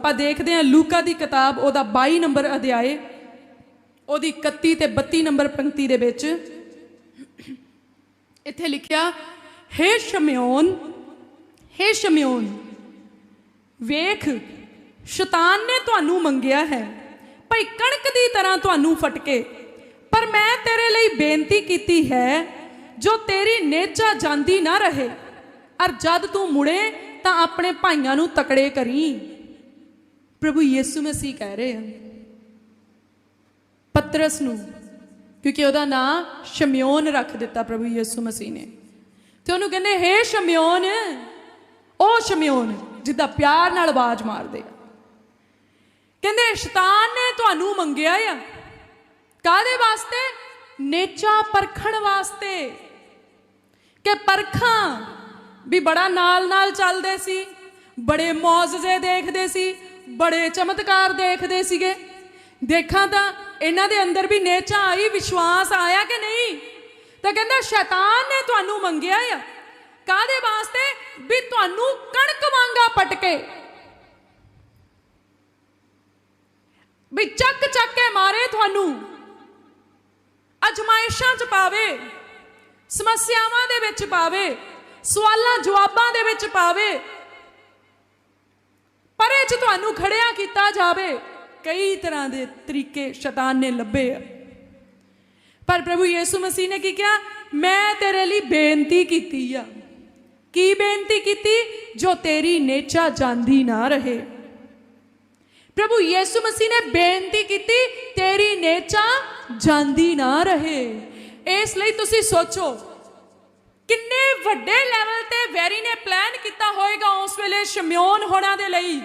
ਆਪਾਂ ਦੇਖਦੇ ਹਾਂ ਲੂਕਾ ਦੀ ਕਿਤਾਬ, ਉਹਦਾ 22 ਨੰਬਰ ਅਧਿਆਏ, ਉਹਦੀ 31 ਤੇ 32 ਨੰਬਰ ਪੰਕਤੀ ਦੇ ਵਿੱਚ ਇੱਥੇ ਲਿਖਿਆ, ਹੇ ਸ਼ਮਿਓਨ ਹੇ ਸ਼ਮਿਓਨ, ਵੇਖ, ਸ਼ੈਤਾਨ ਨੇ ਤੁਹਾਨੂੰ ਮੰਗਿਆ ਹੈ, ਭਈ ਕਣਕ ਦੀ ਤਰ੍ਹਾਂ ਤੁਹਾਨੂੰ ਫਟਕੇ, ਪਰ ਮੈਂ ਤੇਰੇ ਲਈ ਬੇਨਤੀ ਕੀਤੀ ਹੈ, ਜੋ ਤੇਰੀ ਨੇਚਾ ਜਾਂਦੀ ਨਾ ਰਹੇ, ਅਰ ਜਦ ਤੂੰ ਮੁੜੇ ਤਾਂ ਆਪਣੇ ਭਾਈਆਂ ਨੂੰ ਤਕੜੇ ਕਰੀ। ਪ੍ਰਭੂ ਯੀਸੂ ਮਸੀਹ ਕਹਿ ਰਹੇ ਆ। ਪਤਰਸ ਨੂੰ, ਕਿਉਂਕਿ ਉਹਦਾ ਨਾਂ ਸ਼ਮਿਓਨ ਰੱਖ ਦਿੱਤਾ ਪ੍ਰਭੂ ਯੀਸੂ ਮਸੀਹ ਨੇ। ਤੇ ਉਹਨੂੰ ਕਹਿੰਦੇ, ਹੇ ਸ਼ਮਿਓਨ, ਉਹ ਸ਼ਮਿਓਨ ਜਿੱਦਾਂ ਪਿਆਰ ਨਾਲ ਆਵਾਜ਼ ਮਾਰਦੇ ਆ। ਕਹਿੰਦੇ, ਸ਼ੈਤਾਨ ਨੇ ਤੁਹਾਨੂੰ ਮੰਗਿਆ ਆ। ਕਾਦੇ ਵਾਸਤੇ? ਨੇਚਾ ਪਰਖਣ ਵਾਸਤੇ। ਕਿ ਪਰਖਾਂ ਵੀ ਬੜਾ ਨਾਲ ਨਾਲ ਚੱਲਦੇ ਸੀ, ਬੜੇ ਮੌਜਜ਼ੇ ਦੇਖਦੇ ਸੀ ਬੜੇ ਚਮਤਕਾਰ ਦੇਖਦੇ ਸੀਗੇ। ਦੇਖਾਂ ਤਾਂ ਇਹਨਾਂ ਦੇ ਅੰਦਰ ਵੀ ਨੇਚਾ ਆਈ, ਵਿਸ਼ਵਾਸ ਆਇਆ ਕਿ ਨਹੀਂ? ਤਾਂ ਕਹਿੰਦਾ, ਸ਼ੈਤਾਨ ਨੇ ਤੁਹਾਨੂੰ ਮੰਗਿਆ ਆ। ਕਾਦੇ ਵਾਸਤੇ? ਵੀ ਤੁਹਾਨੂੰ ਕਣਕ ਵਾਂਗਾ ਪਟਕੇ। ਵੀ ਚੱਕ ਚੱਕ ਕੇ ਮਾਰੇ ਤੁਹਾਨੂੰ। ਅਜਮਾਇਸ਼ਾਂ ਚ ਪਾਵੇ, ਸਮੱਸਿਆਵਾਂ ਦੇ ਵਿੱਚ ਪਾਵੇ, ਸਵਾਲਾਂ ਜਵਾਬਾਂ ਦੇ ਵਿੱਚ ਪਾਵੇ ਪਰ ਇਹ ਚ ਤੁਹਾਨੂੰ ਖੜਿਆ ਕੀਤਾ ਜਾਵੇ, ਕਈ ਤਰ੍ਹਾਂ ਦੇ ਤਰੀਕੇ ਸ਼ੈਤਾਨ ਨੇ ਲੱਭੇ ਆ। ਪਰ ਪ੍ਰਭੂ ਯੀਸੂ ਮਸੀਹ ਨੇ ਕੀ ਕਿਹਾ? ਮੈਂ ਤੇਰੇ ਲਈ ਬੇਨਤੀ ਕੀਤੀ ਆ। ਕੀ ਬੇਨਤੀ ਕੀਤੀ? ਜੋ ਤੇਰੀ ਨੇਚਾ ਜਾਂਦੀ ਨਾ ਰਹੇ। ਪ੍ਰਭੂ ਯੀਸੂ ਮਸੀਹ ਨੇ ਬੇਨਤੀ ਕੀਤੀ, ਤੇਰੀ ਨੇਚਾ ਜਾਂਦੀ ਨਾ ਰਹੇ। ਇਸ ਲਈ ਤੁਸੀਂ ਸੋਚੋ ਕਿੰਨੇ ਵੱਡੇ ਲੈਵਲ ਤੇ ਵੈਰੀ ਨੇ ਪਲਾਨ ਕੀਤਾ ਹੋਏਗਾ ਉਸ ਵੇਲੇ ਸ਼ਮਿਓਨ ਹੋਣਾ ਦੇ ਲਈ,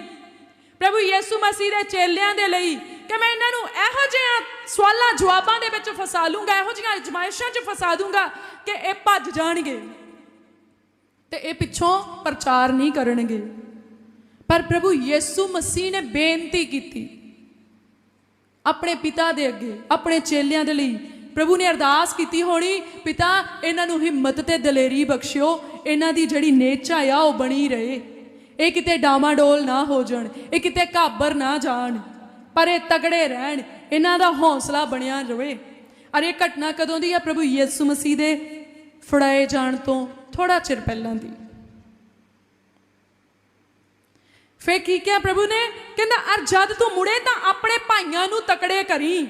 ਪ੍ਰਭੂ ਯੀਸੂ ਮਸੀਹ ਦੇ ਚੇਲਿਆਂ ਦੇ ਲਈ, ਕਿ ਮੈਂ ਇਹਨਾਂ ਨੂੰ ਇਹੋ ਜਿਹੀਆਂ ਸਵਾਲਾਂ ਜਵਾਬਾਂ ਦੇ ਵਿੱਚ ਫਸਾ ਲੂੰਗਾ, ਇਹੋ ਜਿਹੀਆਂ ਅਜਮਾਇਸ਼ਾਂ 'ਚ ਫਸਾ ਦੂੰਗਾ ਕਿ ਇਹ ਭੱਜ ਜਾਣਗੇ ਤੇ ਇਹ ਪਿੱਛੋਂ ਪ੍ਰਚਾਰ ਨਹੀਂ ਕਰਨਗੇ। ਪਰ ਪ੍ਰਭੂ ਯੀਸੂ ਮਸੀਹ ਨੇ ਬੇਨਤੀ ਕੀਤੀ ਆਪਣੇ ਪਿਤਾ ਦੇ ਅੱਗੇ, ਆਪਣੇ ਚੇਲਿਆਂ ਦੇ ਲਈ ਪ੍ਰਭੂ ਨੇ ਅਰਦਾਸ ਕੀਤੀ ਹੋਣੀ, ਪਿਤਾ, ਇਹਨਾਂ ਨੂੰ ਹਿੰਮਤ ਤੇ ਦਲੇਰੀ ਬਖਸ਼ਿਓ, ਇਹਨਾਂ ਦੀ ਜਿਹੜੀ ਨੇਚਾ ਆ, ਉਹ ਬਣੀ ਰਹੇ। ਇਹ ਕਿਤੇ ਡਾਮਾਡੋਲ ਨਾ ਹੋ ਜਾਣ, ਇਹ ਕਿਤੇ ਘਾਬਰ ਨਾ ਜਾਣ, ਪਰ ਇਹ ਤਗੜੇ ਰਹਿਣ, ਇਹਨਾਂ ਦਾ ਹੌਸਲਾ ਬਣਿਆ ਰਹੇ ਅਰ ਇਹ ਘਟਨਾ ਕਦੋਂ ਦੀ ਆ ਪ੍ਰਭੂ ਯਿਸੂ ਮਸੀਹ ਦੇ ਫੜਾਏ ਜਾਣ ਤੋਂ ਥੋੜਾ ਚਿਰ ਪਹਿਲਾਂ ਦੀ? ਫੇ ਕੀ ਕਿਹਾ ਪ੍ਰਭੂ ਨੇ? ਕਹਿੰਦਾ, ਅਰ ਜਦ ਤੂੰ ਮੁੜੇ ਤਾਂ ਆਪਣੇ ਭਾਈਆਂ ਨੂੰ ਤਕੜੇ ਕਰੀ।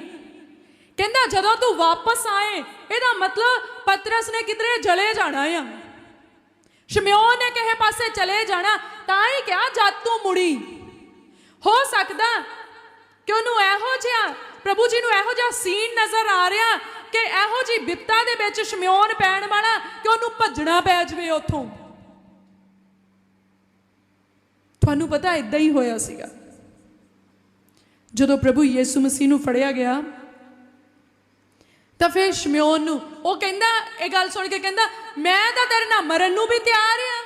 ਕਹਿੰਦਾ, ਜਦੋਂ ਤੂੰ ਵਾਪਸ ਆਏ, ਇਹਦਾ ਮਤਲਬ ਪਤਰਸ ਨੇ ਕਿਧਰੇ ਜਲੇ ਜਾਣਾ ਆ। ਸ਼ਮਿਓਨ ਨੇ ਕਿਸੇ ਪਾਸੇ ਚਲੇ ਜਾਣਾ, ਤਾਂ ਹੀ ਕਿਹਾ, ਜਦ ਤੂੰ ਮੁੜੀ। ਹੋ ਸਕਦਾ ਕਿ ਉਹਨੂੰ ਇਹੋ ਜਿਹਾ, ਪ੍ਰਭੂ ਜੀ ਨੂੰ ਇਹੋ ਜਿਹਾ ਸੀਨ ਨਜ਼ਰ ਆ ਰਿਹਾ ਕਿ ਇਹੋ ਜੀ ਬਿਪਤਾ ਦੇ ਵਿੱਚ ਸ਼ਮਿਓਨ ਪੈਣ ਵਾਲਾ ਕਿ ਉਹਨੂੰ ਭੱਜਣਾ ਪੈ ਜਵੇ ਉੱਥੋਂ। ਤੁਹਾਨੂੰ ਪਤਾ ਇਦਾਂ ਹੀ ਹੋਇਆ ਸੀਗਾ। ਜਦੋਂ ਪ੍ਰਭੂ ਯੀਸੂ ਮਸੀਹ ਨੂੰ ਫੜਿਆ ਗਿਆ ਤਾਂ ਫਿਰ ਸ਼ਮਿਓਨ ਨੂੰ ਉਹ ਕਹਿੰਦਾ, ਇਹ ਗੱਲ ਸੁਣ ਕੇ ਕਹਿੰਦਾ, ਮੈਂ ਤਾਂ ਤੇਰੇ ਨਾਲ ਮਰਨ ਨੂੰ ਵੀ ਤਿਆਰ ਆ।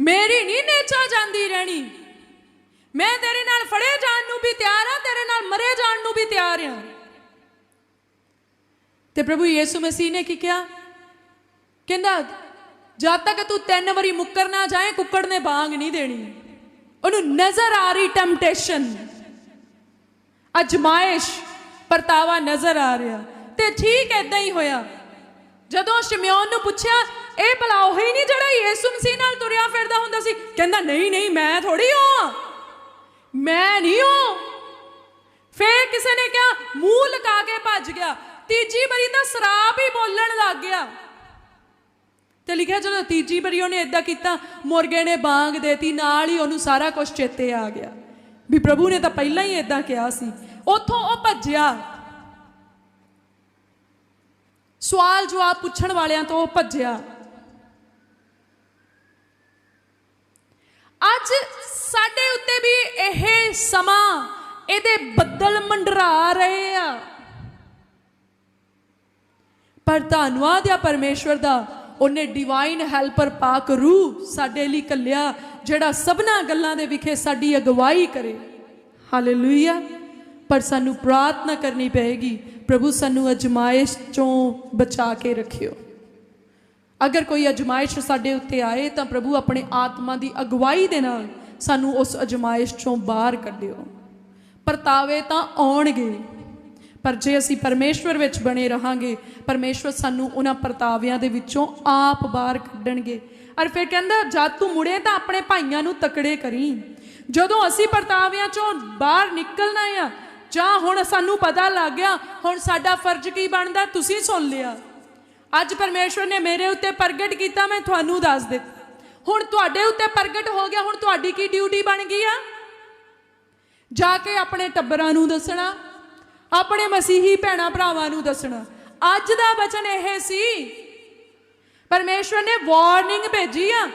ਮੇਰੀ ਨਹੀਂ ਨੇਚਾ ਜਾਂਦੀ ਰਹਿਣੀ। ਮੈਂ ਤੇਰੇ ਨਾਲ ਫੜੇ ਜਾਣ ਨੂੰ ਵੀ ਤਿਆਰ ਆ, ਤੇਰੇ ਨਾਲ ਮਰੇ ਜਾਣ ਨੂੰ ਵੀ ਤਿਆਰ ਆ। ਤੇ ਪ੍ਰਭੂ ਯੀਸੂ ਮਸੀਹ ਨੇ ਕੀ ਕਿਹਾ? ਕਹਿੰਦਾ, ਜਦ ਤੱਕ ਤੂੰ ਤਿੰਨ ਵਾਰੀ ਮੁੱਕਰ ਨਾ ਜਾਏ, ਕੁੱਕੜ ਨੇ ਬਾਂਗ ਨਹੀਂ ਦੇਣੀ। ਉਹਨੂੰ ਨਜ਼ਰ ਆ ਰਹੀ ਟੈਂਪਟੇਸ਼ਨ ਅਜਮਾਇਸ਼, ਪਰਤਾਵਾ ਨਜ਼ਰ ਆ ਰਿਹਾ। ਤੇ ਠੀਕ ਐਦਾਂ ਹੀ ਹੋਇਆ। ਜਦੋਂ ਸ਼ਿਮਿਓਨ ਨੂੰ ਪੁੱਛਿਆ, ਇਹ ਭਲਾ ਉਹੀ ਨਹੀਂ ਜਿਹੜਾ ਯਿਸੂ ਮਸੀਹ ਨਾਲ ਤੁਰਿਆ ਫਿਰਦਾ ਹੁੰਦਾ ਸੀ? ਕਹਿੰਦਾ, ਨਹੀਂ ਨਹੀਂ, ਮੈਂ ਥੋੜੀ ਹਾਂ। ਮੈਂ ਨਹੀਂ ਹਾਂ। ਫੇਰ ਕਿਸੇ ਨੇ ਕਿਹਾ, ਮੂੰਹ ਲਗਾ ਕੇ ਭੱਜ ਗਿਆ। ਤੀਜੀ ਵਾਰੀ ਤਾਂ ਸਰਾਪ ਹੀ ਬੋਲਣ ਲੱਗ ਗਿਆ। ਤੇ ਲਿਖਿਆ, ਜਦੋਂ ਤੀਜੀ ਵਾਰੀ ਉਹਨੇ ਇਦਾਂ ਕੀਤਾ, ਮੁਰਗੇ ਨੇ ਬਾਂਗ ਦੇਤੀ, ਨਾਲ ਹੀ ਉਹਨੂੰ ਸਾਰਾ ਕੁਝ ਚੇਤੇ ਆ ਗਿਆ। ਵੀ ਪ੍ਰਭੂ ਨੇ ਤਾਂ ਪਹਿਲਾਂ ਹੀ ਇਦਾਂ ਕਿਹਾ ਸੀ। ਉਥੋਂ ਉਹ ਭੱਜਿਆ। ਸਵਾਲ ਜਵਾਬ ਪੁੱਛਣ ਵਾਲਿਆਂ ਤੋਂ ਉਹ ਭੱਜਿਆ। ਅੱਜ ਸਾਡੇ ਉੱਤੇ ਵੀ ਇਹ ਸਮਾਂ ਇਹਦੇ ਬੱਦਲ ਮੰਡਰਾ ਰਹੇ ਆ। ਪਰ ਧੰਨਵਾਦ ਆ ਪਰਮੇਸ਼ਵਰ ਦਾ, ਉਹਨੇ ਡਿਵਾਈਨ ਹੈਲਪਰ ਪਾਕ ਰੂਹ ਸਾਡੇ ਲਈ ਕੱਲਿਆ ਜਿਹੜਾ ਸਭਨਾ ਗੱਲਾਂ ਦੇ ਵਿਖੇ ਸਾਡੀ ਅਗਵਾਈ ਕਰੇ। ਹਾਲੇਲੂਇਆ ਪਰ ਸਾਨੂੰ ਪ੍ਰਾਰਥਨਾ ਕਰਨੀ ਪਏਗੀ, ਪ੍ਰਭੂ ਸਾਨੂੰ ਅਜਮਾਇਸ਼ ਚੋਂ ਬਚਾ ਕੇ ਰੱਖਿਓ। ਅਗਰ ਕੋਈ ਅਜਮਾਇਸ਼ ਸਾਡੇ ਉੱਤੇ ਆਏ, ਤਾਂ ਪ੍ਰਭੂ ਆਪਣੇ ਆਤਮਾ ਦੀ ਅਗਵਾਈ ਦੇ ਨਾਲ ਸਾਨੂੰ ਉਸ ਅਜਮਾਇਸ਼ ਚੋਂ ਬਾਹਰ ਕੱਢਿਓ। ਪਰਤਾਵੇ ਤਾਂ ਆਉਣਗੇ, ਪਰ ਜੇ ਅਸੀਂ ਪਰਮੇਸ਼ਵਰ ਵਿੱਚ ਬਣੇ ਰਹਾਂਗੇ, ਪਰਮੇਸ਼ਵਰ ਸਾਨੂੰ ਉਹਨਾਂ ਪਰਤਾਵਿਆਂ ਦੇ ਵਿੱਚੋਂ ਆਪ ਬਾਹਰ ਕੱਢਣਗੇ। ਔਰ ਫਿਰ ਕਹਿੰਦਾ, ਜਦ ਤੂੰ ਮੁੜੇ ਤਾਂ ਆਪਣੇ ਭਾਈਆਂ ਨੂੰ ਤਕੜੇ ਕਰੀ। ਜਦੋਂ ਅਸੀਂ ਪਰਤਾਵਿਆਂ ਚੋਂ ਬਾਹਰ ਨਿਕਲਣਾ ਆ ਜਾਂ ਹੁਣ ਸਾਨੂੰ ਪਤਾ ਲੱਗ ਗਿਆ, ਹੁਣ ਸਾਡਾ ਫਰਜ਼ ਕੀ ਬਣਦਾ, ਤੁਸੀਂ ਸੁਣ ਲਿਆ। ਅੱਜ ਪਰਮੇਸ਼ਵਰ ਨੇ ਮੇਰੇ ਉੱਤੇ ਪ੍ਰਗਟ ਕੀਤਾ, ਮੈਂ ਤੁਹਾਨੂੰ ਦੱਸ ਦਿੱਤਾ। ਹੁਣ ਤੁਹਾਡੇ ਉੱਤੇ ਪ੍ਰਗਟ ਹੋ ਗਿਆ, ਹੁਣ ਤੁਹਾਡੀ ਕੀ ਡਿਊਟੀ ਬਣ ਗਈ ਆ? ਜਾ ਕੇ ਆਪਣੇ ਟੱਬਰਾਂ ਨੂੰ ਦੱਸਣਾ, ਆਪਣੇ ਮਸੀਹੀ ਭੈਣਾ ਭਰਾਵਾਂ ਨੂੰ ਦੱਸਣਾ। ਅੱਜ ਦਾ ਵਚਨ ਇਹ ਸੀ, ਪਰਮੇਸ਼ਵਰ ਨੇ ਵਾਰਨਿੰਗ ਭੇਜੀ ਆ,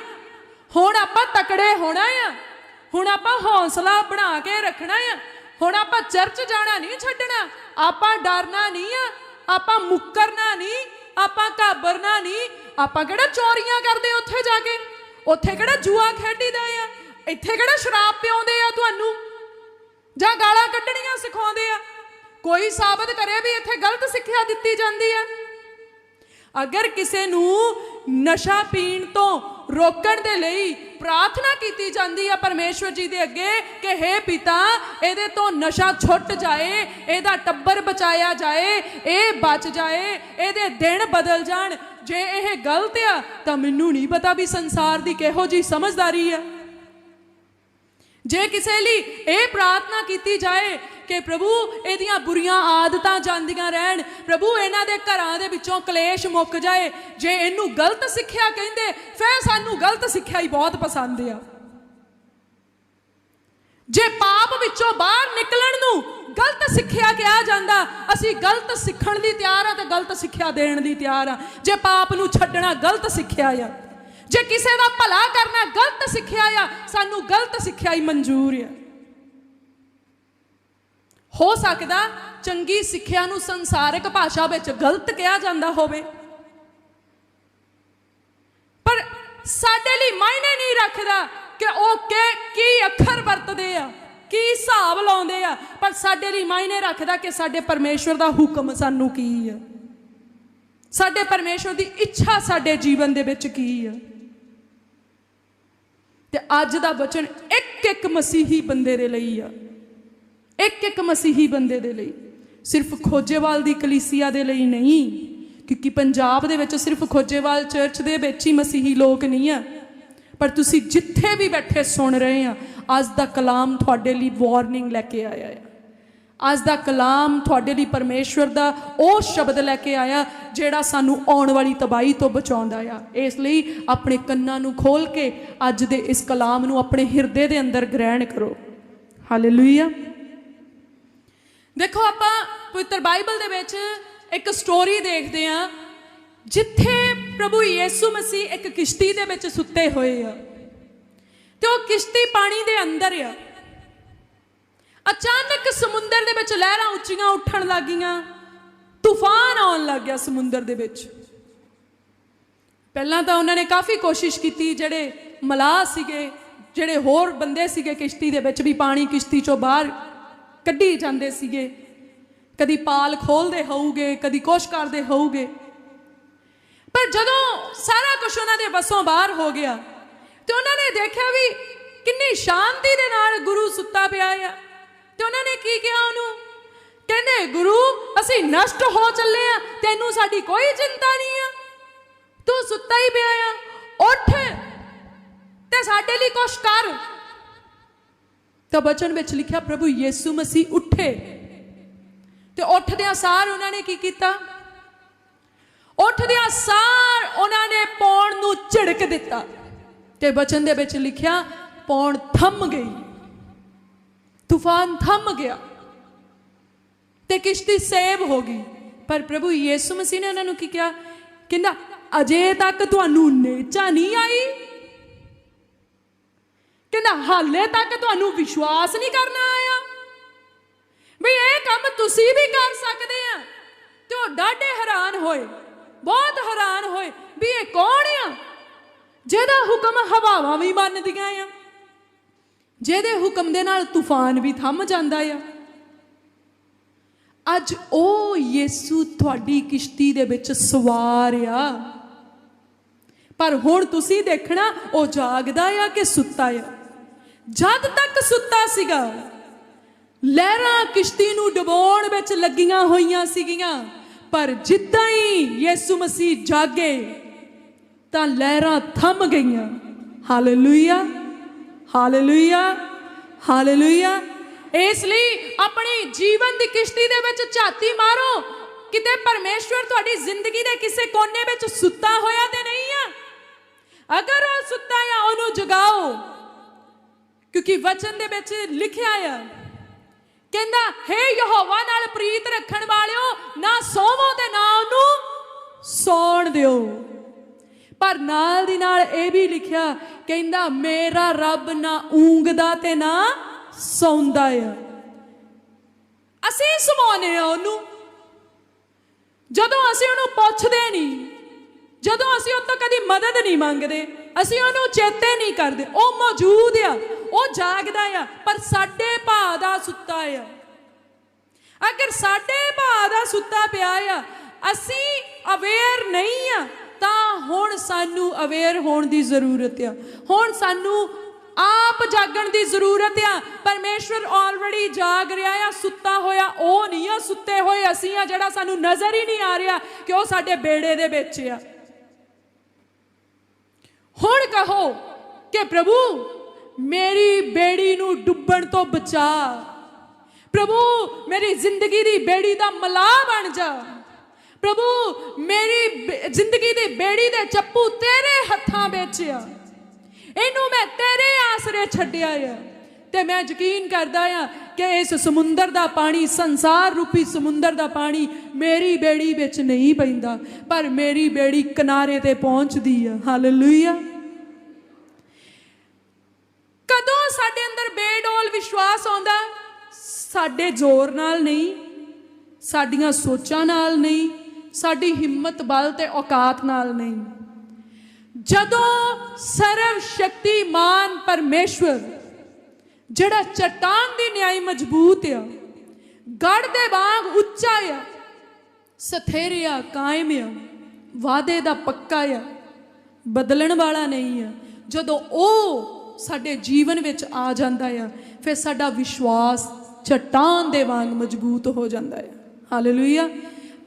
ਹੁਣ ਆਪਾਂ ਤਕੜੇ ਹੋਣਾ ਆ, ਹੁਣ ਆਪਾਂ ਹੌਸਲਾ ਬਣਾ ਕੇ ਰੱਖਣਾ ਆ। ਹੁਣ ਆਪਾਂ ਚਰਚ ਜਾਣਾ ਨਹੀਂ ਛੱਡਣਾ, ਆਪਾਂ ਡਰਨਾ ਨਹੀਂ ਆ, ਆਪਾਂ ਮੁੱਕਰਨਾ ਨਹੀਂ, ਆਪਾਂ ਘਾਬਰਨਾ ਨਹੀਂ। ਆਪਾਂ ਕਿਹੜਾ ਚੋਰੀਆਂ ਕਰਦੇ ਉੱਥੇ ਜਾ ਕੇ? ਉੱਥੇ ਕਿਹੜਾ ਜੂਆ ਖੇਡੀਦਾ ਆ? ਇੱਥੇ ਕਿਹੜਾ ਸ਼ਰਾਬ ਪਿਆਉਂਦੇ ਆ ਤੁਹਾਨੂੰ? ਜਾਂ ਗਾਲਾਂ ਕੱਢਣੀਆਂ ਸਿਖਾਉਂਦੇ ਆ? ਕੋਈ ਸਾਬਤ ਕਰੇ ਵੀ ਇੱਥੇ ਗਲਤ ਸਿੱਖਿਆ ਦਿੱਤੀ ਜਾਂਦੀ ਆ। ਅਗਰ ਕਿਸੇ ਨੂੰ ਨਸ਼ਾ ਪੀਣ ਤੋਂ ਰੋਕਣ ਦੇ ਲਈ ਪ੍ਰਾਰਥਨਾ ਕੀਤੀ ਜਾਂਦੀ ਹੈ ਪਰਮੇਸ਼ਵਰ ਜੀ ਦੇ ਅੱਗੇ ਕਿ हे ਪਿਤਾ, ਇਹਦੇ ਤੋਂ ਨਸ਼ਾ ਛੁੱਟ ਜਾਏ, ਇਹਦਾ ਟੱਬਰ ਬਚਾਇਆ ਜਾਏ, ਇਹ ਬਚ ਜਾਏ, ਇਹਦੇ ਦਿਨ ਬਦਲ ਜਾਣ। ਜੇ ਇਹ ਗਲਤ ਆ, ਤਾਂ ਮੈਨੂੰ ਨਹੀਂ ਪਤਾ ਵੀ ਸੰਸਾਰ ਦੀ ਕਿਹੋ ਜੀ ਸਮਝਦਾਰੀ ਆ। ਜੇ ਕਿਸੇ ਲਈ ਇਹ ਪ੍ਰਾਰਥਨਾ ਕੀਤੀ ਜਾਏ ਕਿ ਪ੍ਰਭੂ, ਇਹਦੀਆਂ ਬੁਰੀਆਂ ਆਦਤਾਂ ਜਾਂਦੀਆਂ ਰਹਿਣ। ਪ੍ਰਭੂ, ਇਹਨਾਂ ਦੇ ਘਰਾਂ ਦੇ ਵਿੱਚੋਂ ਕਲੇਸ਼ ਮੁੱਕ ਜਾਏ। ਜੇ ਇਹਨੂੰ ਗਲਤ ਸਿੱਖਿਆ ਕਹਿੰਦੇ, ਫਿਰ ਸਾਨੂੰ ਗਲਤ ਸਿੱਖਿਆ ਹੀ ਬਹੁਤ ਪਸੰਦ ਆ। ਜੇ ਪਾਪ ਵਿੱਚੋਂ ਬਾਹਰ ਨਿਕਲਣ ਨੂੰ ਗਲਤ ਸਿੱਖਿਆ ਕਿਹਾ ਜਾਂਦਾ, ਅਸੀਂ ਗਲਤ ਸਿੱਖਣ ਦੀ ਤਿਆਰ ਆ ਤੇ ਗਲਤ ਸਿੱਖਿਆ ਦੇਣ ਦੀ ਤਿਆਰ ਆ। ਜੇ ਪਾਪ ਨੂੰ ਛੱਡਣਾ ਗਲਤ ਸਿੱਖਿਆ ਆ, ਜੇ ਕਿਸੇ ਦਾ ਭਲਾ ਕਰਨਾ ਗਲਤ ਸਿੱਖਿਆ ਆ, ਸਾਨੂੰ ਗਲਤ ਸਿੱਖਿਆ ਹੀ ਮਨਜ਼ੂਰ ਆ। ਹੋ ਸਕਦਾ ਚੰਗੀ ਸਿੱਖਿਆ ਨੂੰ ਸੰਸਾਰਿਕ ਭਾਸ਼ਾ ਵਿੱਚ ਗਲਤ ਕਿਹਾ ਜਾਂਦਾ ਹੋਵੇ। ਪਰ ਸਾਡੇ ਲਈ ਮਾਇਨੇ ਨਹੀਂ ਰੱਖਦਾ ਕਿ ਉਹ ਕਿ, ਕੀ ਅੱਖਰ ਵਰਤਦੇ ਆ, ਕੀ ਹਿਸਾਬ ਲਾਉਂਦੇ ਆ। ਪਰ ਸਾਡੇ ਲਈ ਮਾਇਨੇ ਰੱਖਦਾ ਕਿ ਸਾਡੇ ਪਰਮੇਸ਼ਵਰ ਦਾ ਹੁਕਮ ਸਾਨੂੰ ਕੀ ਆ? ਸਾਡੇ ਪਰਮੇਸ਼ਵਰ ਦੀ ਇੱਛਾ ਸਾਡੇ ਜੀਵਨ ਦੇ ਵਿੱਚ ਕੀ ਆ? ਤੇ ਅੱਜ ਦਾ ਬਚਨ ਇੱਕ ਇੱਕ ਮਸੀਹੀ ਬੰਦੇ ਦੇ ਲਈ ਆ। ਇੱਕ ਇੱਕ ਮਸੀਹੀ ਬੰਦੇ ਦੇ ਲਈ। ਸਿਰਫ ਖੋਜੇਵਾਲ ਦੀ ਕਲੀਸਿਆ ਦੇ ਲਈ ਨਹੀਂ, ਕਿਉਂਕਿ ਪੰਜਾਬ ਦੇ ਵਿੱਚ ਸਿਰਫ ਖੋਜੇਵਾਲ ਚਰਚ ਦੇ ਵਿੱਚ ਹੀ ਮਸੀਹੀ ਲੋਕ ਨਹੀਂ ਆ। ਪਰ ਤੁਸੀਂ ਜਿੱਥੇ ਵੀ ਬੈਠੇ ਸੁਣ ਰਹੇ ਆ, ਅੱਜ ਦਾ ਕਲਾਮ ਤੁਹਾਡੇ ਲਈ ਵਾਰਨਿੰਗ ਲੈ ਕੇ ਆਇਆ ਹੈ ਅੱਜ ਦਾ ਕਲਾਮ ਤੁਹਾਡੇ ਲਈ ਪਰਮੇਸ਼ਵਰ ਦਾ ਉਹ ਸ਼ਬਦ ਲੈ ਕੇ ਆਇਆ, ਜਿਹੜਾ ਸਾਨੂੰ ਆਉਣ ਵਾਲੀ ਤਬਾਹੀ ਤੋਂ ਬਚਾਉਂਦਾ ਆ। ਇਸ ਲਈ ਆਪਣੇ ਕੰਨਾਂ ਨੂੰ ਖੋਲ ਕੇ ਅੱਜ ਦੇ ਇਸ ਕਲਾਮ ਨੂੰ ਆਪਣੇ ਹਿਰਦੇ ਦੇ ਅੰਦਰ ਗ੍ਰਹਿਣ ਕਰੋ। ਹਾਲੇਲੂਇਆ ਦੇਖੋ ਆਪਾਂ ਪਵਿੱਤਰ ਬਾਈਬਲ ਦੇ ਵਿੱਚ ਇੱਕ ਸਟੋਰੀ ਦੇਖਦੇ ਆ ਜਿੱਥੇ ਪ੍ਰਭੂ ਯੀਸੂ ਮਸੀਹ ਇੱਕ ਕਿਸ਼ਤੀ ਦੇ ਵਿੱਚ ਸੁੱਤੇ ਹੋਏ ਆ ਤੇ ਉਹ ਕਿਸ਼ਤੀ ਪਾਣੀ ਦੇ ਅੰਦਰ ਆ। ਅਚਾਨਕ ਸਮੁੰਦਰ ਦੇ ਵਿੱਚ ਲਹਿਰਾਂ ਉੱਚੀਆਂ ਉੱਠਣ ਲੱਗੀਆਂ, ਤੂਫਾਨ ਆਉਣ ਲੱਗ ਗਿਆ ਸਮੁੰਦਰ ਦੇ ਵਿੱਚ। ਪਹਿਲਾਂ ਤਾਂ ਉਹਨਾਂ ਨੇ ਕਾਫੀ ਕੋਸ਼ਿਸ਼ ਕੀਤੀ, ਜਿਹੜੇ ਮਲਾਹ ਸੀਗੇ, ਜਿਹੜੇ ਹੋਰ ਬੰਦੇ ਸੀਗੇ ਕਿਸ਼ਤੀ ਦੇ ਵਿੱਚ ਵੀ ਪਾਣੀ ਕਿਸ਼ਤੀ ਚੋਂ ਬਾਹਰ ਕੱਢੀ ਜਾਂਦੇ ਸੀਗੇ। ਕਦੀ ਪਾਲ ਖੋਲਦੇ ਹੋਊਗੇ, ਕਦੀ ਕੋਸ਼ ਕਰਦੇ ਹੋਊਗੇ। ਪਰ ਜਦੋਂ ਸਾਰਾ ਕੁਝ ਉਹਨਾਂ ਦੇ ਵਸੋਂ ਬਾਹਰ ਹੋ ਗਿਆ, ਤੇ ਉਹਨਾਂ ਨੇ ਦੇਖਿਆ ਵੀ ਕਿੰਨੀ ਸ਼ਾਂਤੀ ਦੇ ਨਾਲ ਗੁਰੂ ਸੁੱਤਾ ਪਿਆ ਆ। ਤੇ ਉਹਨਾਂ ਨੇ ਕੀ ਕਿਹਾ ਉਹਨੂੰ? ਕਹਿੰਦੇ, ਗੁਰੂ, ਅਸੀਂ ਨਸ਼ਟ ਹੋ ਚੱਲੇ ਆ, ਤੈਨੂੰ ਸਾਡੀ ਕੋਈ ਚਿੰਤਾ ਨਹੀਂ ਆ। ਤੂੰ ਸੁੱਤਾ ਹੀ ਪਿਆ ਆ। ਉੱਠ ਤੇ ਸਾਡੇ ਲਈ ਕੁਛ ਕਰ। ਤਾਂ ਬਚਨ ਵਿੱਚ ਲਿਖਿਆ ਪ੍ਰਭੂ ਯੀਸੂ ਮਸੀਹ ਉੱਠੇ। ਤੇ ਉੱਠਦਿਆਂ ਸਾਰ ਉਹਨਾਂ ਨੇ ਕੀ ਕੀਤਾ? ਉੱਠਦਿਆਂ ਸਾਰ ਉਹਨਾਂ ਨੇ ਪੌਣ ਨੂੰ ਝਿੜਕ ਦਿੱਤਾ। ਤੇ ਬਚਨ ਦੇ ਵਿੱਚ ਲਿਖਿਆ, ਪੌਣ ਥੰਮ ਗਈ। ਤੂਫਾਨ ਥੰਮ ਗਿਆ। ਤੇ ਕਿਸ਼ਤੀ ਸੇਵ ਹੋ ਗਈ। ਪਰ ਪ੍ਰਭੂ ਯੀਸੂ ਮਸੀਹ ਨੇ ਉਹਨਾਂ ਨੂੰ ਕੀ ਕਿਹਾ? ਕਹਿੰਦਾ, ਅਜੇ ਤੱਕ ਤੁਹਾਨੂੰ ਨੇਚਾ ਨਹੀਂ ਆਈ। ਕਹਿੰਦਾ, ਹਾਲੇ ਤੱਕ ਤੁਹਾਨੂੰ ਵਿਸ਼ਵਾਸ ਨਹੀਂ ਕਰਨਾ ਆਇਆ। ਵੀ ਇਹ ਕੰਮ ਤੁਸੀਂ ਵੀ ਕਰ ਸਕਦੇ ਆ। ਤੇ ਉਹ ਡਾਢੇ ਹੈਰਾਨ ਹੋਏ, ਬਹੁਤ ਹੈਰਾਨ ਹੋਏ ਵੀ ਇਹ ਕੌਣ ਆ? ਜਿਹਦਾ ਹੁਕਮ ਹਵਾਵਾਂ ਵੀ ਮੰਨਦੀਆਂ ਆ। ਜਿਹਦੇ ਹੁਕਮ ਦੇ ਨਾਲ ਤੂਫਾਨ ਵੀ ਥੰਮ ਜਾਂਦਾ ਆ। ਅੱਜ ਉਹ ਯੀਸੂ ਤੁਹਾਡੀ ਕਿਸ਼ਤੀ ਦੇ ਵਿੱਚ ਸਵਾਰ ਆ। ਪਰ ਹੁਣ ਤੁਸੀਂ ਦੇਖਣਾ, ਉਹ ਜਾਗਦਾ ਆ ਕਿ ਸੁੱਤਾ ਆ। ਜਦ ਤੱਕ ਸੁੱਤਾ ਸੀਗਾ, ਲਹਿਰਾਂ ਕਿਸ਼ਤੀ ਨੂੰ ਡੁਬੋਣ ਵਿੱਚ ਲੱਗੀਆਂ ਹੋਈਆਂ ਸੀਗੀਆਂ, ਪਰ ਜਿੱਦਾਂ ਹੀ ਯਿਸੂ ਮਸੀਹ ਜਾਗੇ, ਤਾਂ ਲਹਿਰਾਂ ਥੰਮ ਗਈਆਂ। Hallelujah hallelujah hallelujah. ਇਸ ਲਈ ਆਪਣੀ ਜੀਵਨ ਦੀ ਕਿਸ਼ਤੀ ਦੇ ਵਿੱਚ ਝਾਤੀ ਮਾਰੋ। ਕਿਤੇ ਪਰਮੇਸ਼ਵਰ ਤੁਹਾਡੀ ਜ਼ਿੰਦਗੀ ਦੇ ਕਿਸੇ ਕੋਨੇ ਵਿੱਚ ਸੁੱਤਾ ਹੋਇਆ ਤੇ ਨਹੀਂ ਆ? ਅਗਰ ਉਹ ਸੁੱਤਾ ਆ ਉਹਨੂੰ ਜਗਾਓ। ਕਿਉਂਕਿ ਵਚਨ ਦੇ ਵਿੱਚ ਲਿਖਿਆ ਆ। ਕਹਿੰਦਾ, ਹੇ ਯਹੋਵਾ ਨਾਲ ਪ੍ਰੀਤ ਰੱਖਣ ਵਾਲਿਓ, ਨਾ ਸੋਵੋ ਤੇ ਨਾ ਉਹਨੂੰ ਸੌਣ ਦਿਓ। ਪਰ ਨਾਲ ਦੀ ਨਾਲ ਇਹ ਵੀ ਲਿਖਿਆ, ਕਹਿੰਦਾ, ਮੇਰਾ ਰੱਬ ਨਾ ਊਂਗਦਾ ਤੇ ਨਾ ਸੌਂਦਾ ਆ। ਅਸੀਂ ਸਮਾਉਨੇ ਆ ਉਹਨੂੰ। ਜਦੋਂ ਅਸੀਂ ਉਹਨੂੰ ਪੁੱਛਦੇ ਨਹੀਂ, ਜਦੋਂ ਅਸੀਂ ਉਹ ਤੋਂ ਕਦੀ ਮਦਦ ਨਹੀਂ ਮੰਗਦੇ ਅਸੀਂ ਉਹਨੂੰ ਚੇਤੇ ਨਹੀਂ ਕਰਦੇ। ਉਹ ਮੌਜੂਦ ਆ, ਉਹ ਜਾਗਦਾ ਆ, ਪਰ ਸਾਡੇ ਭਾ ਦਾ ਸੁੱਤਾ ਆ। ਅਗਰ ਸਾਡੇ ਭਾ ਦਾ ਸੁੱਤਾ ਪਿਆ ਆ, ਅਸੀਂ ਅਵੇਅਰ ਨਹੀਂ ਆ, ਤਾਂ ਹੁਣ ਸਾਨੂੰ ਅਵੇਅਰ ਹੋਣ ਦੀ ਜ਼ਰੂਰਤ ਆ। ਹੁਣ ਸਾਨੂੰ ਆਪ ਜਾਗਣ ਦੀ ਜ਼ਰੂਰਤ ਆ। ਪਰਮੇਸ਼ਵਰ ਆਲਰੇਡੀ ਜਾਗ ਰਿਹਾ ਆ, ਸੁੱਤਾ ਹੋਇਆ, ਉਹ ਨਹੀਂ ਆ ਸੁੱਤੇ ਹੋਏ। ਅਸੀਂ ਆ ਜਿਹੜਾ ਸਾਨੂੰ ਨਜ਼ਰ ਹੀ ਨਹੀਂ ਆ ਰਿਹਾ ਕਿ ਉਹ ਸਾਡੇ ਬੇੜੇ ਦੇ ਵਿੱਚ ਆ। ਹੁਣ ਕਹੋ ਕਿ ਪ੍ਰਭੂ, ਮੇਰੀ ਬੇੜੀ ਨੂੰ ਡੁੱਬਣ ਤੋਂ ਬਚਾ। ਪ੍ਰਭੂ, ਮੇਰੀ ਜ਼ਿੰਦਗੀ ਦੀ ਬੇੜੀ ਦਾ ਮਲਾਹ ਬਣ ਜਾ। ਪ੍ਰਭੂ, ਮੇਰੀ ਜ਼ਿੰਦਗੀ ਦੀ ਬੇੜੀ ਦੇ ਚੱਪੂ ਤੇਰੇ ਹੱਥਾਂ ਵਿੱਚ ਆ। ਇਹਨੂੰ ਮੈਂ ਤੇਰੇ ਆਸਰੇ ਛੱਡਿਆ ਆ। ਤੇ ਮੈਂ ਯਕੀਨ ਕਰਦਾ ਆ ਕਿ ਇਸ ਸਮੁੰਦਰ ਦਾ ਪਾਣੀ, ਸੰਸਾਰ ਰੂਪੀ ਸਮੁੰਦਰ ਦਾ ਪਾਣੀ ਮੇਰੀ ਬੇੜੀ ਵਿੱਚ ਨਹੀਂ ਪੈਂਦਾ, ਪਰ ਮੇਰੀ ਬੇੜੀ ਕਿਨਾਰੇ ਤੇ ਪਹੁੰਚਦੀ ਆ। ਹਾਲੇਲੂਇਆ ਕਦੋਂ ਸਾਡੇ ਅੰਦਰ ਬੇਡੋਲ ਵਿਸ਼ਵਾਸ ਆਉਂਦਾ? ਸਾਡੇ ਜ਼ੋਰ ਨਾਲ ਨਹੀਂ, ਸਾਡੀਆਂ ਸੋਚਾਂ ਨਾਲ ਨਹੀਂ, ਸਾਡੀ ਹਿੰਮਤ ਬਲ ਤੇ ਔਕਾਤ ਨਾਲ ਨਹੀਂ। ਜਦੋਂ ਸਰਵ ਸ਼ਕਤੀਮਾਨ ਪਰਮੇਸ਼ਵਰ, ਜਿਹੜਾ ਚਟਾਨ ਦੀ ਨਿਆਈ ਮਜ਼ਬੂਤ ਆ, ਗੜ ਦੇ ਵਾਂਗ ਉੱਚਾ ਆ ਸਥੇਰਿਆ ਕਾਇਮ ਆ, ਵਾਅਦੇ ਦਾ ਪੱਕਾ ਆ, ਬਦਲਣ ਵਾਲਾ ਨਹੀਂ ਆ, ਜਦੋਂ ਉਹ ਸਾਡੇ ਜੀਵਨ ਵਿੱਚ ਆ ਜਾਂਦਾ ਆ, ਫਿਰ ਸਾਡਾ ਵਿਸ਼ਵਾਸ ਚਟਾਨ ਦੇ ਵਾਂਗ ਮਜ਼ਬੂਤ ਹੋ ਜਾਂਦਾ ਹੈ ਹਾਲੇਲੂਇਆ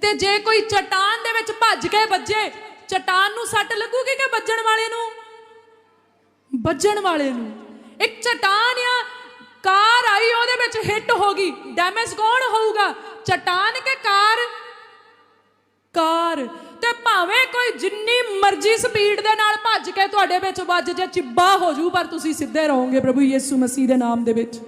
ਤੇ ਜੇ ਕੋਈ ਚਟਾਨ ਦੇ ਵਿੱਚ ਭੱਜ ਕੇ ਵੱਜੇ, ਚਟਾਨ ਨੂੰ ਸੱਟ ਲੱਗੂਗੀ ਕਿ ਵੱਜਣ ਵਾਲੇ ਨੂੰ? ਵੱਜਣ ਵਾਲੇ ਨੂੰ। ਇੱਕ ਚਟਾਨ ਆ, ਕਾਰ ਆਈ, ਉਹਦੇ ਵਿੱਚ ਹਿੱਟ ਹੋ ਗਈ ਡੈਮੇਜ ਕੌਣ ਹੋਊਗਾ? ਚਟਾਨ ਕਿ ਕਾਰ? ਕਾਰ। ਤੇ ਭਾਵੇਂ ਕੋਈ ਜਿੰਨੀ ਮਰਜ਼ੀ ਸਪੀਡ ਦੇ ਨਾਲ ਭੱਜ ਕੇ ਤੁਹਾਡੇ ਵਿੱਚ ਵੱਜ ਜਾ ਚਿੱਬਾ ਹੋ ਜੂ, ਪਰ ਤੁਸੀਂ ਸਿੱਧੇ ਰਹੋਗੇ ਪ੍ਰਭੂ ਯੀਸੂ ਮਸੀਹ ਦੇ ਨਾਮ ਦੇ ਵਿੱਚ।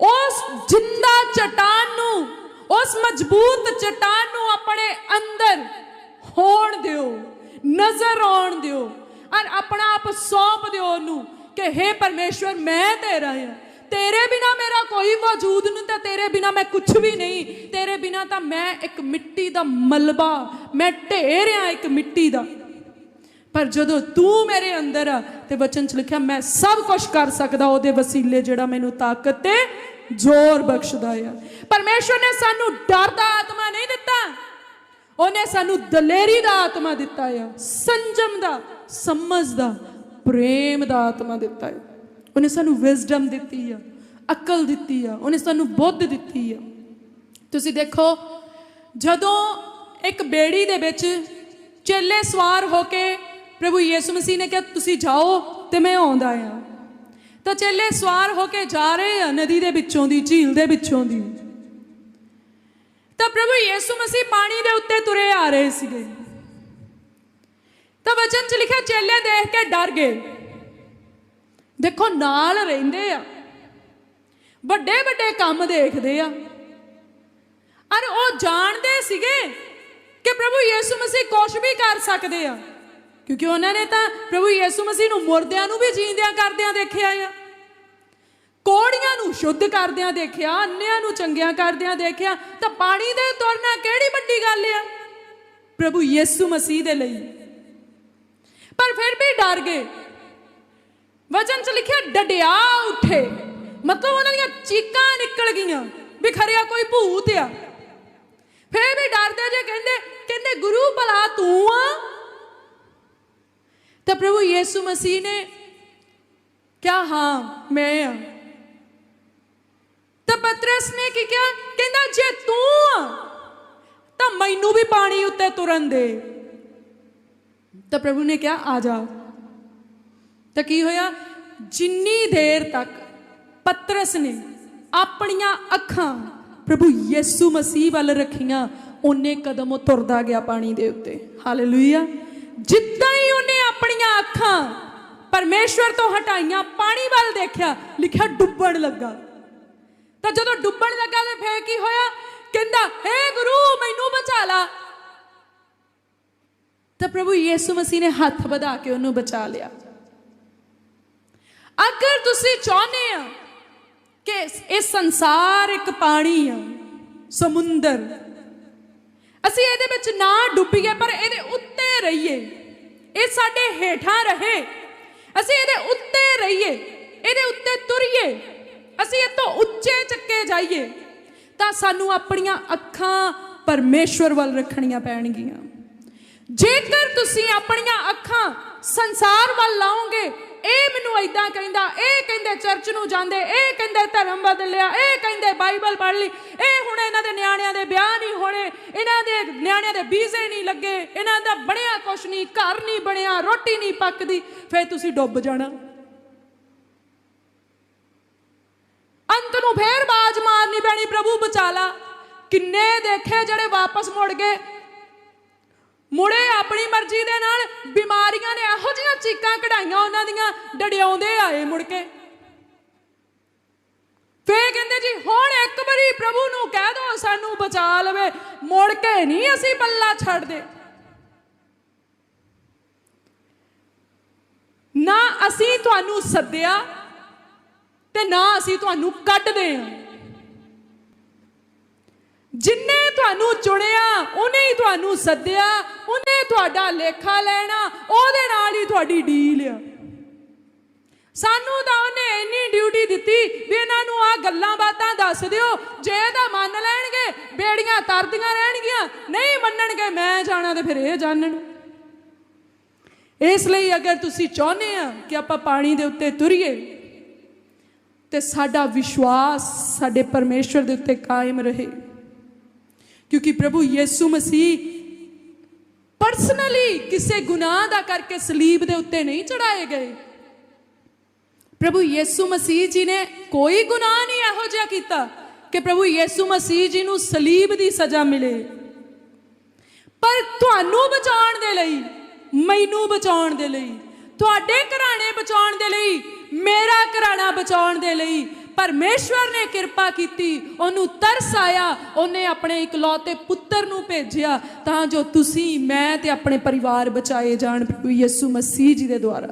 ਉਸ ਜਿੰਦਾ ਚਟਾਨ ਨੂੰ, ਉਸ ਮਜ਼ਬੂਤ ਚਟਾਨ ਨੂੰ ਆਪਣੇ ਅੰਦਰ ਹੋਣ ਦਿਓ, ਨਜ਼ਰ ਆਉਣ ਦਿਓ ਔਰ ਆਪਣਾ ਆਪ ਸੌਂਪ ਦਿਓ ਉਹਨੂੰ ਕਿ हे ਪਰਮੇਸ਼ਵਰ, ਮੈਂ ਤੇਰਾ ਹਾਂ। ਤੇਰੇ ਬਿਨਾ ਮੇਰਾ ਕੋਈ ਵਜੂਦ ਨਹੀਂ ਤੇ ਤੇਰੇ ਬਿਨਾ ਮੈਂ ਕੁਝ ਵੀ ਨਹੀਂ। ਤੇਰੇ ਬਿਨਾ ਤਾਂ ਮੈਂ ਇੱਕ ਮਿੱਟੀ ਦਾ ਮਲਬਾ, ਮੈਂ ਢੇਰ ਆ ਇੱਕ ਮਿੱਟੀ ਦਾ। ਪਰ ਜਦੋਂ ਤੂੰ ਮੇਰੇ ਅੰਦਰ ਆ ਤੇ ਵਚਨ ਚ ਲਿਖਿਆ, ਮੈਂ ਸਭ ਕੁਝ ਕਰ ਸਕਦਾ, ਉਹਦੇ ਵਸੀਲੇ ਜਿਹੜਾ ਮੈਨੂੰ ਤਾਕਤ ਤੇ ਜ਼ੋਰ ਬਖਸ਼ਦਾ ਆ। ਪਰਮੇਸ਼ਵਰ ਨੇ ਸਾਨੂੰ ਡਰ ਦਾ ਆਤਮਾ ਨਹੀਂ ਦਿੱਤਾ। ਉਹਨੇ ਸਾਨੂੰ ਦਲੇਰੀ ਦਾ ਆਤਮਾ ਦਿੱਤਾ ਆ, ਸੰਜਮ ਦਾ, ਸਮਝ ਦਾ, ਪ੍ਰੇਮ ਦਾ ਆਤਮਾ ਦਿੱਤਾ ਹੈ ਉਹਨੇ ਸਾਨੂੰ ਵਿਜ਼ਡਮ ਦਿੱਤੀ ਆ, ਅਕਲ ਦਿੱਤੀ ਆ, ਉਹਨੇ ਸਾਨੂੰ ਬੁੱਧ ਦਿੱਤੀ ਆ। ਤੁਸੀਂ ਦੇਖੋ, ਜਦੋਂ ਇੱਕ ਬੇੜੀ ਦੇ ਵਿੱਚ ਚੇਲੇ ਸਵਾਰ ਹੋ ਕੇ ਪ੍ਰਭੂ ਯੀਸੂ ਮਸੀਹ ਨੇ ਕਿਹਾ, ਤੁਸੀਂ ਜਾਓ ਤੇ ਮੈਂ ਆਉਂਦਾ ਆ। ਤਾਂ ਚੇਲੇ ਸਵਾਰ ਹੋ ਕੇ ਜਾ ਰਹੇ ਆ ਨਦੀ ਦੇ ਵਿੱਚੋਂ ਦੀ, ਝੀਲ ਦੇ ਵਿੱਚੋਂ ਦੀ। ਤਾਂ ਪ੍ਰਭੂ ਯੀਸੂ ਮਸੀਹ ਪਾਣੀ ਦੇ ਉੱਤੇ ਤੁਰੇ ਆ ਰਹੇ ਸੀਗੇ। ਤਾਂ ਵਚਨ ਚ ਲਿਖਿਆ, ਚੇਲੇ ਦੇਖ ਕੇ ਡਰ ਗਏ। ਦੇਖੋ ਨਾਲ ਰਹਿੰਦੇ ਆ। ਵੱਡੇ ਵੱਡੇ ਕੰਮ ਦੇਖਦੇ ਆ। ਅਰ ਉਹ ਜਾਣਦੇ ਸੀਗੇ ਕਿ ਪ੍ਰਭੂ ਯੀਸੂ ਮਸੀਹ ਕੁਝ ਵੀ ਕਰ ਸਕਦੇ ਆ। ਕਿਉਂਕਿ ਉਹਨਾਂ ਨੇ ਤਾਂ ਪ੍ਰਭੂ ਯੀਸੂ ਮਸੀਹ ਨੂੰ ਮੁਰਦਿਆਂ ਨੂੰ ਵੀ ਜੀਂਦਿਆਂ ਕਰਦਿਆਂ ਦੇਖਿਆ ਆ। ਕੋੜੀਆਂ ਨੂੰ ਸ਼ੁੱਧ ਕਰਦਿਆਂ ਦੇਖਿਆ, ਅੰਨਿਆਂ ਨੂੰ ਚੰਗਿਆਂ ਕਰਦਿਆਂ ਦੇਖਿਆ, ਤਾਂ ਪਾਣੀ ਦੇ ਤੁਰਨਾ ਕਿਹੜੀ ਵੱਡੀ ਗੱਲ ਆ? ਪ੍ਰਭੂ ਯੀਸੂ ਮਸੀਹ ਦੇ ਲਈ। ਪਰ ਫਿਰ ਵੀ ਡਰ ਗਏ। ਵਜ਼ਨ ਚ ਲਿਖਿਆ, ਡਡਿਆ ਉੱਠੇ। ਮਤਲਬ ਉਹਨਾਂ ਦੀਆਂ ਚੀਕਾਂ ਨਿਕਲ ਗਈਆਂ ਵੀ ਖਰਿਆ ਕੋਈ ਭੂਤ ਆ। ਫਿਰ ਵੀ ਡਰਦੇ ਜੇ ਕਹਿੰਦੇ ਕਹਿੰਦੇ, ਗੁਰੂ ਭਲਾ ਤੂੰ ਆ? ਤਾਂ ਪ੍ਰਭੂ ਯੀਸੂ ਮਸੀਹ ਨੇ ਕਿਹਾ, ਹਾਂ, ਮੈਂ ਆ। ਤਾਂ ਪਤਰਸ ਨੇ ਕੀ ਕਿਹਾ? ਕਹਿੰਦਾ, ਜੇ ਤੂੰ ਆ, ਤਾਂ ਮੈਨੂੰ ਵੀ ਪਾਣੀ ਉੱਤੇ ਤੁਰਨ ਦੇ। ਤਾਂ ਪ੍ਰਭੂ ਨੇ ਕਿਹਾ, ਆ ਜਾ। ਤਾਂ ਕੀ ਹੋਇਆ? ਜਿੰਨੀ ਦੇਰ ਤੱਕ ਪਤਰਸ ਨੇ ਆਪਣੀਆਂ ਅੱਖਾਂ ਪ੍ਰਭੂ ਯਿਸੂ ਮਸੀਹ ਵੱਲ ਰੱਖੀਆਂ, ਉਹਨੇ ਕਦਮ ਉਹ ਤੁਰਦਾ ਗਿਆ ਪਾਣੀ ਦੇ ਉੱਤੇ। ਹਾਲੇਲੂਇਆ ਜਿੱਦਾਂ ਹੀ ਉਹਨੇ ਆਪਣੀਆਂ ਅੱਖਾਂ ਪਰਮੇਸ਼ਵਰ ਤੋਂ ਹਟਾਈਆਂ, ਪਾਣੀ ਵੱਲ ਦੇਖਿਆ, ਲਿਖਿਆ ਡੁੱਬਣ ਲੱਗਾ। ਤਾਂ ਜਦੋਂ ਡੁੱਬਣ ਲੱਗਾ ਤੇ ਫੇਰ ਕੀ ਹੋਇਆ? ਕਹਿੰਦਾ, ਹੇ ਗੁਰੂ, ਮੈਨੂੰ ਬਚਾ ਲਾ। ਤਾਂ ਪ੍ਰਭੂ ਯਿਸੂ ਮਸੀਹ ਨੇ ਹੱਥ ਵਧਾ ਕੇ ਉਹਨੂੰ ਬਚਾ ਲਿਆ। ਅਗਰ ਤੁਸੀਂ ਚਾਹੁੰਦੇ ਆ ਕਿ ਇਹ ਸੰਸਾਰ ਇੱਕ ਪਾਣੀ ਆ, ਸਮੁੰਦਰ, ਅਸੀਂ ਇਹਦੇ ਵਿੱਚ ਨਾ ਡੁੱਬੀਏ, ਪਰ ਇਹਦੇ ਉੱਤੇ ਰਹੀਏ। ਇਹ ਸਾਡੇ ਹੇਠਾਂ ਰਹੇ। ਅਸੀਂ ਇਹਦੇ ਉੱਤੇ ਰਹੀਏ, ਇਹਦੇ ਉੱਤੇ ਤੁਰੀਏ। ਅਸੀਂ ਇਹ ਤੋਂ ਉੱਚੇ ਚੱਕੇ ਜਾਈਏ, ਤਾਂ ਸਾਨੂੰ ਆਪਣੀਆਂ ਅੱਖਾਂ ਪਰਮੇਸ਼ਵਰ ਵੱਲ ਰੱਖਣੀਆਂ ਪੈਣਗੀਆਂ। ਜੇਕਰ ਤੁਸੀਂ ਆਪਣੀਆਂ ਅੱਖਾਂ ਸੰਸਾਰ ਵੱਲ ਲਾਓਗੇ ਇਹ ਮੈਨੂੰ ਐਦਾਂ ਕਹਿੰਦਾ, ਇਹ ਕਹਿੰਦੇ ਚਰਚ ਨੂੰ ਜਾਂਦੇ, ਇਹ ਕਹਿੰਦੇ ਧਰਮ ਬਦਲਿਆ, ਇਹ ਕਹਿੰਦੇ ਬਾਈਬਲ ਪੜ੍ਹ ਲਈ। ਇਹ ਹੁਣ ਇਹਨਾਂ ਦੇ ਨਿਆਣਿਆਂ ਦੇ ਵਿਆਹ ਨਹੀਂ ਹੋਣੇ, ਇਹਨਾਂ ਦੇ ਨਿਆਣਿਆਂ ਦੇ ਵੀਜ਼ੇ ਨਹੀਂ ਲੱਗੇ, ਇਹਨਾਂ ਦਾ ਬਣਿਆ ਕੁਛ ਨਹੀਂ, ਘਰ ਨਹੀਂ ਬਣਿਆ, ਰੋਟੀ ਨਹੀਂ ਪੱਕਦੀ, ਫੇਰ ਤੁਸੀਂ ਡੁੱਬ ਜਾਣਾ। ਅੰਤ ਨੂੰ ਫੇਰ ਬਾਜ ਮਾਰਨੀ ਪੈਣੀ, ਪ੍ਰਭੂ ਬਚਾ ਲਾ ਕਿੰਨੇ ਦੇਖੇ ਜਿਹੜੇ ਵਾਪਸ ਮੁੜ ਗਏ ਮੁੜੇ ਆਪਣੀ ਮਰਜ਼ੀ ਦੇ ਨਾਲ ਬਿਮਾਰੀਆਂ ਨੇ ਇਹੋ ਜਿਹੀਆਂ ਚੀਕਾਂ ਕਢਾਈਆਂ ਉਹਨਾਂ ਦੀਆਂ ਡੜਿਆਉਂਦੇ ਆਏ ਮੁੜ ਕੇ। ਫੇਰ ਕਹਿੰਦੇ ਜੀ, ਹੁਣ ਇੱਕ ਵਾਰੀ ਪ੍ਰਭੂ ਨੂੰ ਕਹਿ ਦੋ ਸਾਨੂੰ ਬਚਾ ਲਵੇ, ਮੁੜ ਕੇ ਨਹੀਂ ਅਸੀਂ ਪੱਲਾ ਛੱਡਦੇ। ਨਾ ਅਸੀਂ ਤੁਹਾਨੂੰ ਸੱਦਿਆ ਤੇ ਨਾ ਅਸੀਂ ਤੁਹਾਨੂੰ ਕੱਢਦੇ ਹਾਂ ਜਿੰਨੇ ਤੁਹਾਨੂੰ ਚੁਣਿਆ, ਉਹਨੇ ਹੀ ਤੁਹਾਨੂੰ ਸੱਦਿਆ, ਉਹਨੇ ਤੁਹਾਡਾ ਲੇਖਾ ਲੈਣਾ, ਉਹਦੇ ਨਾਲ ਹੀ ਤੁਹਾਡੀ ਡੀਲ ਆ। ਸਾਨੂੰ ਤਾਂ ਉਹਨੇ ਇੰਨੀ ਡਿਊਟੀ ਦਿੱਤੀ ਵੀ ਇਹਨਾਂ ਨੂੰ ਆ ਗੱਲਾਂ ਬਾਤਾਂ ਦੱਸ ਦਿਓ, ਜੇ ਇਹਦਾ ਮੰਨ ਲੈਣਗੇ, ਬੇੜੀਆਂ ਤਰਦੀਆਂ ਰਹਿਣਗੀਆਂ, ਨਹੀਂ ਮੰਨਣਗੇ ਮੈਂ ਜਾਣਾ ਤੇ ਫਿਰ ਇਹ ਜਾਣਨ। ਇਸ ਲਈ ਅਗਰ ਤੁਸੀਂ ਚਾਹੁੰਦੇ ਆ ਕਿ ਆਪਾਂ ਪਾਣੀ ਦੇ ਉੱਤੇ ਤੁਰੀਏ, ਤੇ ਸਾਡਾ ਵਿਸ਼ਵਾਸ ਸਾਡੇ ਪਰਮੇਸ਼ਵਰ ਦੇ ਉੱਤੇ ਕਾਇਮ ਰਹੇ। ਕਿਉਂਕਿ ਪ੍ਰਭੂ ਯੀਸੂ ਮਸੀਹ ਪਰਸਨਲੀ ਕਿਸੇ ਗੁਨਾਹ ਦਾ ਕਰਕੇ ਸਲੀਬ ਦੇ ਉੱਤੇ ਨਹੀਂ ਚੜਾਏ ਗਏ। ਪ੍ਰਭੂ ਯੀਸੂ ਮਸੀਹ ਜੀ ਨੇ ਕੋਈ ਗੁਨਾਹ ਨਹੀਂ ਇਹੋ ਜਿਹਾ ਕੀਤਾ ਕਿ ਪ੍ਰਭੂ ਯੀਸੂ ਮਸੀਹ ਜੀ ਨੂੰ ਸਲੀਬ ਦੀ ਸਜ਼ਾ ਮਿਲੇ। ਪਰ ਤੁਹਾਨੂੰ ਬਚਾਉਣ ਦੇ ਲਈ, ਮੈਨੂੰ ਬਚਾਉਣ ਦੇ ਲਈ, ਤੁਹਾਡੇ ਘਰਾਣੇ ਬਚਾਉਣ ਦੇ ਲਈ, ਮੇਰਾ ਘਰਾਣਾ ਬਚਾਉਣ ਦੇ ਲਈ ਪਰਮੇਸ਼ਵਰ ਨੇ ਕਿਰਪਾ ਕੀਤੀ, ਉਹਨੂੰ ਤਰਸ ਆਇਆ, ਉਹਨੇ ਆਪਣੇ ਇਕਲੌਤੇ ਪੁੱਤਰ ਨੂੰ ਭੇਜਿਆ, ਤਾਂ ਜੋ ਤੁਸੀਂ, ਮੈਂ ਤੇ ਆਪਣੇ ਪਰਿਵਾਰ ਬਚਾਏ ਜਾਣ ਪ੍ਰਭੂ ਯਿਸੂ ਮਸੀਹ ਜੀ ਦੇ ਦੁਆਰਾ।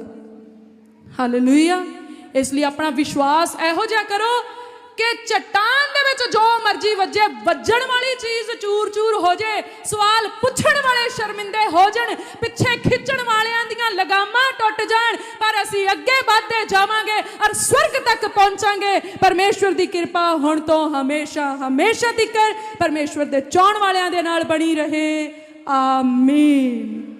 ਹਾਲੇਲੂਇਆ ਇਸ ਲਈ ਆਪਣਾ ਵਿਸ਼ਵਾਸ ਇਹੋ ਜਿਹਾ ਕਰੋ ਕਿ ਚਟਾਨ ਦੇ ਵਿੱਚ ਜੋ ਮਰਜ਼ੀ ਵੱਜੇ, ਵੱਜਣ ਵਾਲੀ ਚੀਜ਼ ਚੂਰ-ਚੂਰ ਹੋ ਜੇ, ਸਵਾਲ ਪੁੱਛਣ ਵਾਲੇ ਸ਼ਰਮਿੰਦੇ ਹੋ ਜਾਣ, ਪਿੱਛੇ ਖਿੱਚਣ ਵਾਲਿਆਂ ਦੀਆਂ ਲਗਾਮਾਂ ਟੁੱਟ ਜਾਣ, ਪਰ ਅਸੀਂ ਅੱਗੇ ਵਧਦੇ ਜਾਵਾਂਗੇ ਔਰ ਸਵਰਗ ਤੱਕ ਪਹੁੰਚਾਂਗੇ। ਪਰਮੇਸ਼ਵਰ ਦੀ ਕਿਰਪਾ ਹੁਣ ਤੋਂ ਹਮੇਸ਼ਾ ਹਮੇਸ਼ਾ ਤੱਕ ਪਰਮੇਸ਼ਵਰ ਦੇ ਚਾਹਣ ਵਾਲਿਆਂ ਦੇ ਨਾਲ ਬਣੀ ਰਹੇ। ਆਮੀਨ।